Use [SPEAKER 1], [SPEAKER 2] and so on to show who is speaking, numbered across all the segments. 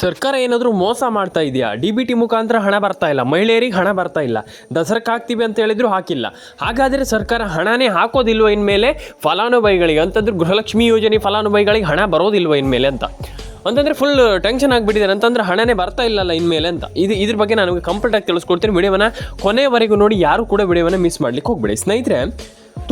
[SPEAKER 1] ಸರ್ಕಾರ ಏನಾದರೂ ಮೋಸ ಮಾಡ್ತಾ ಇದೆಯಾ? ಡಿ ಬಿ ಟಿ ಮುಖಾಂತರ ಹಣ ಬರ್ತಾ ಇಲ್ಲ. ಮಹಿಳೆಯರಿಗೆ ಹಣ ಬರ್ತಾ ಇಲ್ಲ. ದಸರಕ್ಕೆ ಹಾಕ್ತೀವಿ ಅಂತ ಹೇಳಿದ್ರು ಹಾಕಿಲ್ಲ. ಹಾಗಾದರೆ ಸರ್ಕಾರ ಹಣನೇ ಹಾಕೋದಿಲ್ವ ಇನ್ಮೇಲೆ? ಫಲಾನುಭವಿಗಳಿಗೆ, ಅಂತಂದ್ರೆ ಗೃಹಲಕ್ಷ್ಮಿ ಯೋಜನೆ ಫಲಾನುಭವಿಗಳಿಗೆ ಹಣ ಬರೋದಿಲ್ವ ಇನ್ಮೇಲೆ ಅಂತ. ಅಂತಂದರೆ ಫುಲ್ ಟೆನ್ಷನ್ ಆಗಿಬಿಟ್ಟಿದ್ದಾರೆ ಅಂತಂದ್ರೆ ಹಣನೇ ಬರ್ತಾ ಇಲ್ಲಲ್ಲ ಇನ್ಮೇಲೆ ಅಂತ. ಇದು ಇದ್ರ ಬಗ್ಗೆ ನಾನು ಕಂಪ್ಲೀಟಾಗಿ ತಿಳಿಸ್ಕೊಡ್ತೀನಿ. ವಿಡಿಯೋವನ್ನು ಕೊನೆವರೆಗೂ ನೋಡಿ. ಯಾರು ಕೂಡ ವಿಡಿಯೋವನ್ನು ಮಿಸ್ ಮಾಡ್ಲಿಕ್ಕೆ ಹೋಗ್ಬೇಡಿ. ಸ್ನೇಹಿತರೆ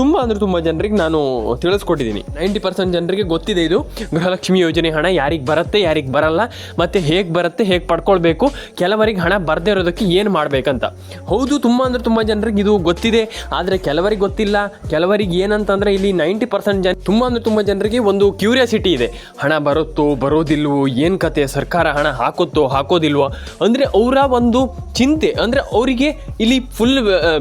[SPEAKER 1] ತುಂಬ ಅಂದರೆ ತುಂಬ ಜನರಿಗೆ ನಾನು ತಿಳಿಸ್ಕೊಟ್ಟಿದ್ದೀನಿ. ನೈಂಟಿ ಪರ್ಸೆಂಟ್ ಜನರಿಗೆ ಗೊತ್ತಿದೆ ಇದು. ಗೃಹಲಕ್ಷ್ಮಿ ಯೋಜನೆ ಹಣ ಯಾರಿಗೆ ಬರುತ್ತೆ, ಯಾರಿಗೆ ಬರಲ್ಲ, ಮತ್ತು ಹೇಗೆ ಬರುತ್ತೆ, ಹೇಗೆ ಪಡ್ಕೊಳ್ಬೇಕು, ಕೆಲವರಿಗೆ ಹಣ ಬರದೇ ಇರೋದಕ್ಕೆ ಏನು ಮಾಡಬೇಕಂತ. ಹೌದು, ತುಂಬ ಅಂದರೆ ತುಂಬ ಜನರಿಗೆ ಇದು ಗೊತ್ತಿದೆ. ಆದರೆ ಕೆಲವರಿಗೆ ಗೊತ್ತಿಲ್ಲ. ಕೆಲವರಿಗೆ ಏನಂತಂದರೆ ಇಲ್ಲಿ ನೈಂಟಿ ಪರ್ಸೆಂಟ್ ಜನ, ತುಂಬ ಅಂದರೆ ತುಂಬ ಜನರಿಗೆ ಒಂದು ಕ್ಯೂರಿಯಾಸಿಟಿ ಇದೆ. ಹಣ ಬರುತ್ತೋ, ಬರೋದಿಲ್ವೋ, ಏನು ಕತೆ, ಸರ್ಕಾರ ಹಣ ಹಾಕುತ್ತೋ, ಹಾಕೋದಿಲ್ವೋ, ಅಂದರೆ ಅವರ ಒಂದು ಚಿಂತೆ, ಅಂದರೆ ಅವರಿಗೆ ಇಲ್ಲಿ ಫುಲ್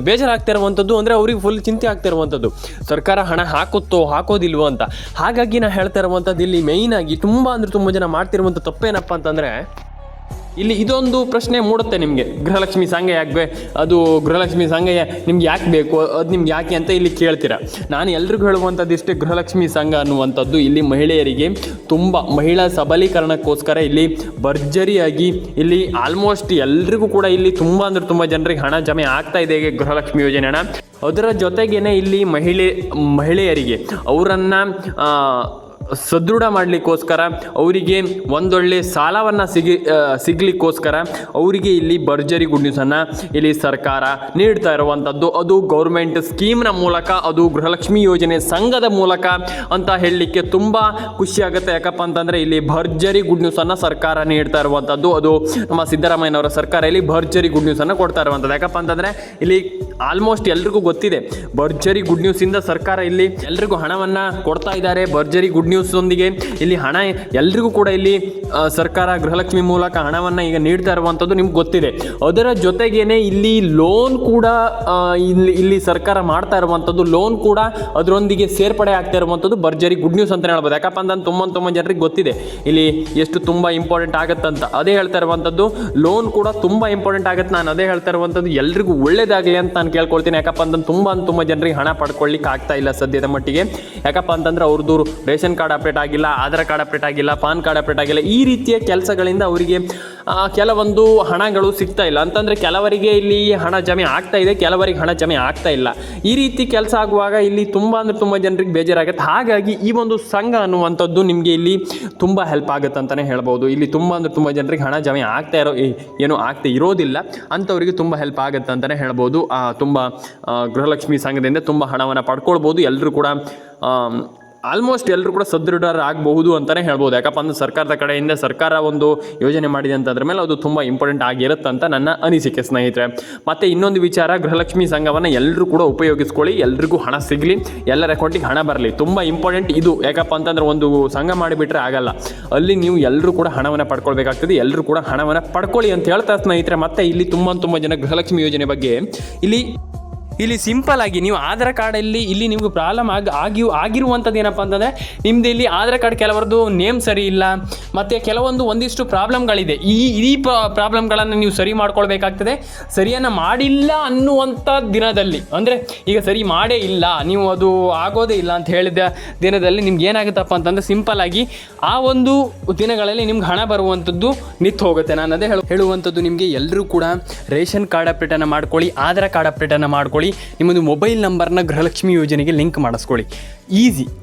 [SPEAKER 1] ಬೇಜಾರಾಗ್ತಾ ಇರುವಂಥದ್ದು ಅಂದರೆ ಅವರಿಗೆ ಫುಲ್ ಚಿಂತೆ ಆಗ್ತಾ ಇರುವಂಥದ್ದು ಸರ್ಕಾರ ಹಣ ಹಾಕುತ್ತೋ ಹಾಕೋದಿಲ್ವೋ ಅಂತ. ಹಾಗಾಗಿ ನಾ ಹೇಳ್ತಾ ಇರುವಂಥದ್ದು ಇಲ್ಲಿ ಮೇಯ್ನಾಗಿ ತುಂಬ ಅಂದರೆ ತುಂಬ ಜನ ಮಾಡ್ತಿರುವಂಥ ತಪ್ಪೇನಪ್ಪ ಅಂತಂದರೆ ಇಲ್ಲಿ ಇದೊಂದು ಪ್ರಶ್ನೆ ಮೂಡುತ್ತೆ ನಿಮಗೆ. ಗೃಹಲಕ್ಷ್ಮಿ ಸಂಘ ಯಾಕೆ ಅದು ಗೃಹಲಕ್ಷ್ಮಿ ಸಂಘ ನಿಮ್ಗೆ ಯಾಕೆ ಬೇಕು? ಅದು ನಿಮ್ಗೆ ಯಾಕೆ ಅಂತ ಇಲ್ಲಿ ಕೇಳ್ತೀರಾ? ನಾನು ಎಲ್ರಿಗೂ ಹೇಳುವಂಥದ್ದು ಇಷ್ಟೇ ಗೃಹಲಕ್ಷ್ಮಿ ಸಂಘ ಅನ್ನುವಂಥದ್ದು. ಇಲ್ಲಿ ಮಹಿಳೆಯರಿಗೆ ತುಂಬ ಮಹಿಳಾ ಸಬಲೀಕರಣಕ್ಕೋಸ್ಕರ ಇಲ್ಲಿ ಭರ್ಜರಿಯಾಗಿ ಇಲ್ಲಿ ಆಲ್ಮೋಸ್ಟ್ ಎಲ್ರಿಗೂ ಕೂಡ ಇಲ್ಲಿ ತುಂಬ ಅಂದ್ರೆ ತುಂಬ ಜನರಿಗೆ ಹಣ ಜಮೆ ಆಗ್ತಾ ಇದೆ ಗೃಹಲಕ್ಷ್ಮಿ ಯೋಜನೆ ಅದರ ಜೊತೆಗೇನೆ ಇಲ್ಲಿ ಮಹಿಳೆ ಮಹಿಳೆಯರಿಗೆ ಅವರನ್ನು ಸದೃಢ ಮಾಡಲಿಕ್ಕೋಸ್ಕರ ಅವರಿಗೆ ಒಂದೊಳ್ಳೆ ಸಾಲವನ್ನು ಸಿಗಿ ಸಿಗಲಿಕ್ಕೋಸ್ಕರ ಅವರಿಗೆ ಇಲ್ಲಿ ಭರ್ಜರಿ ಗುಡ್ ನ್ಯೂಸನ್ನು ಇಲ್ಲಿ ಸರ್ಕಾರ ನೀಡ್ತಾ ಇರುವಂಥದ್ದು ಅದು ಗೌರ್ಮೆಂಟ್ ಸ್ಕೀಮ್ನ ಮೂಲಕ, ಅದು ಗೃಹಲಕ್ಷ್ಮಿ ಯೋಜನೆ ಸಂಘದ ಮೂಲಕ ಅಂತ ಹೇಳಲಿಕ್ಕೆ ತುಂಬ ಖುಷಿ ಆಗುತ್ತೆ. ಯಾಕಪ್ಪ ಅಂತಂದರೆ ಇಲ್ಲಿ ಭರ್ಜರಿ ಗುಡ್ ನ್ಯೂಸನ್ನು ಸರ್ಕಾರ ನೀಡ್ತಾ ಇರುವಂಥದ್ದು ಅದು ನಮ್ಮ ಸಿದ್ದರಾಮಯ್ಯನವರ ಸರ್ಕಾರ ಇಲ್ಲಿ ಭರ್ಜರಿ ಗುಡ್ ನ್ಯೂಸನ್ನು ಕೊಡ್ತಾ ಇರುವಂಥದ್ದು ಯಾಕಪ್ಪ ಅಂತಂದರೆ ಇಲ್ಲಿ ಆಲ್ಮೋಸ್ಟ್ ಎಲ್ರಿಗೂ ಗೊತ್ತಿದೆ, ಭರ್ಜರಿ ಗುಡ್ ನ್ಯೂಸಿಂದ ಸರ್ಕಾರ ಇಲ್ಲಿ ಎಲ್ರಿಗೂ ಹಣವನ್ನು ಕೊಡ್ತಾ ಇದ್ದಾರೆ. ಭರ್ಜರಿ ಗುಡ್ ನ್ಯೂಸ್ ಒಂದಿಗೆ ಇಲ್ಲಿ ಹಣ ಎಲ್ರಿಗೂ ಕೂಡ ಇಲ್ಲಿ ಸರ್ಕಾರ ಗೃಹಲಕ್ಷ್ಮಿ ಮೂಲಕ ಹಣವನ್ನು ಈಗ ನೀಡ್ತಾ ಇರುವಂಥದ್ದು ನಿಮ್ಗೆ ಗೊತ್ತಿದೆ. ಅದರ ಜೊತೆಗೇನೆ ಇಲ್ಲಿ ಲೋನ್ ಕೂಡ ಇಲ್ಲಿ ಇಲ್ಲಿ ಸರ್ಕಾರ ಮಾಡ್ತಾ ಇರುವಂಥದ್ದು ಲೋನ್ ಕೂಡ ಅದರೊಂದಿಗೆ ಸೇರ್ಪಡೆ ಆಗ್ತಾ ಇರುವಂಥದ್ದು ಭರ್ಜರಿ ಗುಡ್ ನ್ಯೂಸ್ ಅಂತ ಹೇಳ್ಬೋದು. ಯಾಕಪ್ಪ ಅಂತಂದ್ರೆ ತುಂಬ ತುಂಬ ಜನರಿಗೆ ಗೊತ್ತಿದೆ. ಇಲ್ಲಿ ಎಷ್ಟು ತುಂಬ ಇಂಪಾರ್ಟೆಂಟ್ ಆಗುತ್ತಂತ. ಅದೇ ಹೇಳ್ತಾ ಇರುವಂಥದ್ದು ಲೋನ್ ಕೂಡ ತುಂಬ ಇಂಪಾರ್ಟೆಂಟ್ ಆಗುತ್ತೆ. ನಾನು ಅದೇ ಹೇಳ್ತಾ ಇರುವಂಥದ್ದು ಎಲ್ರಿಗೂ ಒಳ್ಳೇದಾಗಲಿ ಅಂತ ನಾನು ಕೇಳ್ಕೊಳ್ತೀನಿ. ಯಾಕಪ್ಪ ಅಂತಂದ್ರೆ ತುಂಬ ತುಂಬ ಜನರಿಗೆ ಹಣ ಪಡ್ಕೊಳ್ಳಿಕ್ಕೆ ಆಗ್ತಾ ಇಲ್ಲ ಸದ್ಯದ ಮಟ್ಟಿಗೆ. ಯಾಕಪ್ಪ ಅಂತಂದ್ರೆ ಅವ್ರದ್ದು ರೇಷನ್ ಕಾರ್ಡ್ ಅಪ್ಡೇಟ್ ಆಗಿಲ್ಲ, ಆಧಾರ್ ಕಾರ್ಡ್ ಅಪ್ಡೇಟ್ ಆಗಿಲ್ಲ, ಪಾನ್ ಕಾರ್ಡ್ ಅಪ್ಡೇಟ್ ಆಗಿಲ್ಲ, ಈ ರೀತಿಯ ಕೆಲಸಗಳಿಂದ ಅವರಿಗೆ ಕೆಲವೊಂದು ಹಣಗಳು ಸಿಗ್ತಾ ಇಲ್ಲ. ಅಂತಂದರೆ ಕೆಲವರಿಗೆ ಇಲ್ಲಿ ಹಣ ಜಮೆ ಆಗ್ತಾ ಇದೆ, ಕೆಲವರಿಗೆ ಹಣ ಜಮೆ ಆಗ್ತಾ ಇಲ್ಲ. ಈ ರೀತಿ ಕೆಲಸ ಆಗುವಾಗ ಇಲ್ಲಿ ತುಂಬ ಅಂದರೆ ತುಂಬ ಜನರಿಗೆ ಬೇಜಾರಾಗುತ್ತೆ. ಹಾಗಾಗಿ ಈ ಒಂದು ಸಂಘ ಅನ್ನುವಂಥದ್ದು ನಿಮಗೆ ಇಲ್ಲಿ ತುಂಬ ಹೆಲ್ಪ್ ಆಗುತ್ತೆ ಅಂತಲೇ ಹೇಳ್ಬೋದು. ಇಲ್ಲಿ ತುಂಬ ಅಂದರೆ ತುಂಬ ಜನರಿಗೆ ಹಣ ಜಮೆ ಆಗ್ತಾ ಇರೋ ಏನೂ ಆಗ್ತಾ ಇರೋದಿಲ್ಲ. ಅಂಥವರಿಗೆ ತುಂಬ ಹೆಲ್ಪ್ ಆಗುತ್ತೆ ಅಂತಲೇ ಹೇಳ್ಬೋದು. ತುಂಬ ಗೃಹಲಕ್ಷ್ಮಿ ಸಂಘದಿಂದ ತುಂಬ ಹಣವನ್ನು ಪಡ್ಕೊಳ್ಬೋದು. ಎಲ್ಲರೂ ಕೂಡ ಆಲ್ಮೋಸ್ಟ್ ಎಲ್ಲರೂ ಕೂಡ ಸದೃಢರಾಗಬಹುದು ಅಂತಲೇ ಹೇಳ್ಬೋದು. ಯಾಕಪ್ಪ ಅಂದ್ರೆ ಸರ್ಕಾರದ ಕಡೆಯಿಂದ ಸರ್ಕಾರ ಒಂದು ಯೋಜನೆ ಮಾಡಿದೆ ಅಂತಂದ್ರ ಮೇಲೆ ಅದು ತುಂಬ ಇಂಪಾರ್ಟೆಂಟ್ ಆಗಿರುತ್ತೆ ಅಂತ ನನ್ನ ಅನಿಸಿಕೆ ಸ್ನೇಹಿತರೆ. ಮತ್ತು ಇನ್ನೊಂದು ವಿಚಾರ, ಗೃಹಲಕ್ಷ್ಮಿ ಸಂಘವನ್ನು ಎಲ್ಲರೂ ಕೂಡ ಉಪಯೋಗಿಸ್ಕೊಳ್ಳಿ, ಎಲ್ರಿಗೂ ಹಣ ಸಿಗಲಿ, ಎಲ್ಲರ ಅಕೌಂಟಿಗೆ ಹಣ ಬರಲಿ. ತುಂಬ ಇಂಪಾರ್ಟೆಂಟ್ ಇದು. ಯಾಕಪ್ಪ ಅಂತಂದ್ರೆ ಒಂದು ಸಂಘ ಮಾಡಿಬಿಟ್ರೆ ಆಗಲ್ಲ. ಅಲ್ಲಿ ನೀವು ಎಲ್ಲರೂ ಕೂಡ ಹಣವನ್ನು ಪಡ್ಕೊಳ್ಬೇಕಾಗ್ತದೆ. ಎಲ್ಲರೂ ಕೂಡ ಹಣವನ್ನು ಪಡ್ಕೊಳ್ಳಿ ಅಂತ ಹೇಳ್ತಾ ಸ್ನೇಹಿತರೆ. ಮತ್ತೆ ಇಲ್ಲಿ ತುಂಬ ತುಂಬ ಜನ ಗೃಹಲಕ್ಷ್ಮಿ ಯೋಜನೆ ಬಗ್ಗೆ ಇಲ್ಲಿ ಇಲ್ಲಿ ಸಿಂಪಲ್ ಆಗಿ ನೀವು ಆಧಾರ್ ಕಾರ್ಡಲ್ಲಿ ಇಲ್ಲಿ ನಿಮ್ಗೆ ಪ್ರಾಬ್ಲಮ್ ಆಗಿ ಆಗಿ ಆಗಿರುವಂಥದ್ದು ಏನಪ್ಪ ಅಂತಂದರೆ ನಿಮ್ದು ಇಲ್ಲಿ ಆಧಾರ್ ಕಾರ್ಡ್ ಕೆಲವರದ್ದು ನೇಮ್ ಸರಿ ಇಲ್ಲ, ಮತ್ತು ಕೆಲವೊಂದು ಒಂದಿಷ್ಟು ಪ್ರಾಬ್ಲಮ್ಗಳಿದೆ. ಈ ಈ ಪ್ರಾಬ್ಲಮ್ಗಳನ್ನು ನೀವು ಸರಿ ಮಾಡ್ಕೊಳ್ಬೇಕಾಗ್ತದೆ. ಸರಿಯನ್ನು ಮಾಡಿಲ್ಲ ಅನ್ನುವಂಥ ದಿನದಲ್ಲಿ, ಅಂದರೆ ಈಗ ಸರಿ ಮಾಡೇ ಇಲ್ಲ, ನೀವು ಅದು ಆಗೋದೇ ಇಲ್ಲ ಅಂತ ಹೇಳಿದ ದಿನದಲ್ಲಿ ನಿಮ್ಗೆ ಏನಾಗುತ್ತಪ್ಪ ಅಂತಂದರೆ ಸಿಂಪಲ್ ಆಗಿ ಆ ಒಂದು ದಿನಗಳಲ್ಲಿ ನಿಮ್ಗೆ ಹಣ ಬರುವಂಥದ್ದು ನಿಂತು ಹೋಗುತ್ತೆ. ನಾನು ಅದೇ ಹೇಳು, ಹೇಳುವಂಥದ್ದು ನಿಮಗೆ ಎಲ್ಲರೂ ಕೂಡ ರೇಷನ್ ಕಾರ್ಡ್ ಅಪ್ಡೇಟನ್ನು ಮಾಡ್ಕೊಳ್ಳಿ, ಆಧಾರ್ ಕಾರ್ಡ್ ಅಪ್ಡೇಟನ್ನು ಮಾಡ್ಕೊಳ್ಳಿ. ನಿಮ್ಮದು ಮೊಬೈಲ್ ನಂಬರ್ನ ಗೃಹಲಕ್ಷ್ಮಿ ಯೋಜನೆಗೆ ಲಿಂಕ್ ಮಾಡಿಸ್ಕೊಳ್ಳಿ. ಈಸಿ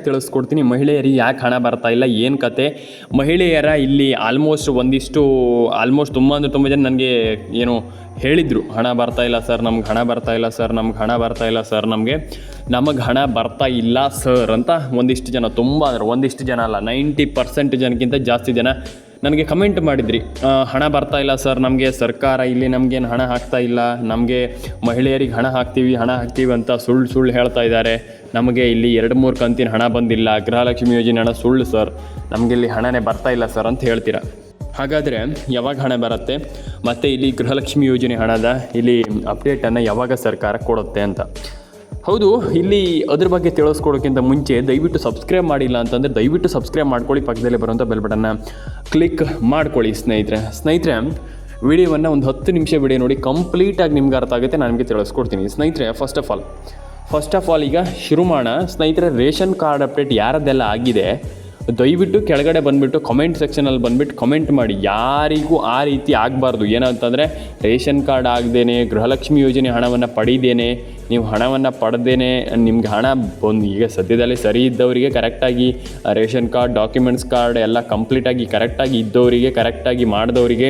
[SPEAKER 1] ತಿಳಿಸ್ಕೊಡ್ತೀನಿ. ಮಹಿಳೆಯರಿಗೆ ಯಾಕೆ ಹಣ ಬರ್ತಾ ಇಲ್ಲ, ಏನು ಕತೆ? ಮಹಿಳೆಯರ ಇಲ್ಲಿ ಆಲ್ಮೋಸ್ಟ್ ಒಂದಿಷ್ಟು ಆಲ್ಮೋಸ್ಟ್ ತುಂಬ ಅಂದರೆ ತುಂಬ ಜನ ನನಗೆ ಏನು ಹೇಳಿದರು, ಹಣ ಬರ್ತಾ ಇಲ್ಲ ಸರ್, ನಮ್ಗೆ ಹಣ ಬರ್ತಾ ಇಲ್ಲ ಸರ್, ನಮ್ಗೆ ಹಣ ಬರ್ತಾ ಇಲ್ಲ ಸರ್, ನಮಗೆ ನಮಗೆ ಹಣ ಬರ್ತಾ ಇಲ್ಲ ಸರ್ ಅಂತ ಒಂದಿಷ್ಟು ಜನ, ತುಂಬ ಅಂದರೆ ಒಂದಿಷ್ಟು ಜನ ಅಲ್ಲ, ನೈಂಟಿ ಪರ್ಸೆಂಟ್ ಜನಕ್ಕಿಂತ ಜಾಸ್ತಿ ಜನ ನನಗೆ ಕಮೆಂಟ್ ಮಾಡಿದ್ರಿ. ಹಣ ಬರ್ತಾ ಇಲ್ಲ ಸರ್, ನಮಗೆ ಸರ್ಕಾರ ಇಲ್ಲಿ ನಮಗೇನು ಹಣ ಹಾಕ್ತಾ ಇಲ್ಲ, ನಮಗೆ ಮಹಿಳೆಯರಿಗೆ ಹಣ ಹಾಕ್ತೀವಿ ಹಣ ಹಾಕ್ತೀವಿ ಅಂತ ಸುಳ್ಳು ಸುಳ್ಳು ಹೇಳ್ತಾ ಇದ್ದಾರೆ. ನಮಗೆ ಇಲ್ಲಿ ಎರಡು ಮೂರು ಕಂತಿನ ಹಣ ಬಂದಿಲ್ಲ. ಗೃಹಲಕ್ಷ್ಮಿ ಯೋಜನೆ ಹಣ ಸುಳ್ಳು ಸರ್. ನಮಗೆ ಇಲ್ಲಿ ಹಣನೇ ಬರ್ತಾ ಇಲ್ಲ ಸರ್ ಅಂತ ಹೇಳ್ತೀರಾ? ಹಾಗಾದರೆ ಯಾವಾಗ ಹಣ ಬರುತ್ತೆ? ಮತ್ತು ಇಲ್ಲಿ ಗೃಹಲಕ್ಷ್ಮಿ ಯೋಜನೆ ಹಣದ ಇಲ್ಲಿ ಅಪ್ಡೇಟನ್ನು ಯಾವಾಗ ಸರ್ಕಾರ ಕೊಡುತ್ತೆ ಅಂತ? ಹೌದು, ಇಲ್ಲಿ ಅದ್ರ ಬಗ್ಗೆ ತಿಳಿಸ್ಕೊಡೋಕ್ಕಿಂತ ಮುಂಚೆ ದಯವಿಟ್ಟು ಸಬ್ಸ್ಕ್ರೈಬ್ ಮಾಡಿಲ್ಲ ಅಂತಂದರೆ ದಯವಿಟ್ಟು ಸಬ್ಸ್ಕ್ರೈಬ್ ಮಾಡ್ಕೊಳ್ಳಿ, ಪಕ್ಕದಲ್ಲಿ ಬರುವಂಥ ಬೆಲ್ ಬಟನ್ನ ಕ್ಲಿಕ್ ಮಾಡ್ಕೊಳ್ಳಿ ಸ್ನೇಹಿತರೆ. ಸ್ನೇಹಿತರೆ ವಿಡಿಯೋವನ್ನು ಒಂದು ಹತ್ತು ನಿಮಿಷ ವಿಡಿಯೋ ನೋಡಿ ಕಂಪ್ಲೀಟಾಗಿ ನಿಮ್ಗೆ ಅರ್ಥ ಆಗುತ್ತೆ, ನಾನು ನಿಮಗೆ ತಿಳಿಸ್ಕೊಡ್ತೀನಿ. ಸ್ನೇಹಿತರೆ first of all first of all ಈಗ ಶುರು ಮಾಡೋಣ ಸ್ನೇಹಿತರೆ, ರೇಷನ್ ಕಾರ್ಡ್ ಅಪ್ಡೇಟ್ ಯಾರದ್ದೆಲ್ಲ ಆಗಿದೆ, ದಯವಿಟ್ಟು ಕೆಳಗಡೆ ಬಂದುಬಿಟ್ಟು ಕಮೆಂಟ್ ಸೆಕ್ಷನಲ್ಲಿ ಬಂದುಬಿಟ್ಟು ಕಮೆಂಟ್ ಮಾಡಿ. ಯಾರಿಗೂ ಆ ರೀತಿ ಆಗಬಾರ್ದು. ಏನಂತಂದರೆ, ರೇಷನ್ ಕಾರ್ಡ್ ಆಗದೇನೆ, ಗೃಹಲಕ್ಷ್ಮಿ ಯೋಜನೆ ಹಣವನ್ನು ಪಡೀದೇನೆ, ನೀವು ಹಣವನ್ನು ಪಡೆದೇನೆ, ನಿಮ್ಗೆ ಹಣ ಬಂದು, ಈಗ ಸದ್ಯದಲ್ಲಿ ಸರಿ ಇದ್ದವರಿಗೆ ಕರೆಕ್ಟಾಗಿ ರೇಷನ್ ಕಾರ್ಡ್ ಡಾಕ್ಯುಮೆಂಟ್ಸ್ ಕಾರ್ಡ್ ಎಲ್ಲ ಕಂಪ್ಲೀಟಾಗಿ ಕರೆಕ್ಟಾಗಿ ಇದ್ದವರಿಗೆ ಕರೆಕ್ಟಾಗಿ ಮಾಡಿದವರಿಗೆ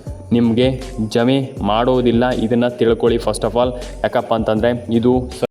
[SPEAKER 1] ನಿಮಗೆ ಜಮೆ ಮಾಡೋದಿಲ್ಲ. ಇದನ್ನು ತಿಳ್ಕೊಳ್ಳಿ ಫಸ್ಟ್ ಆಫ್ ಆಲ್ ಯಾಕಪ್ಪ ಅಂತಂದರೆ ಇದು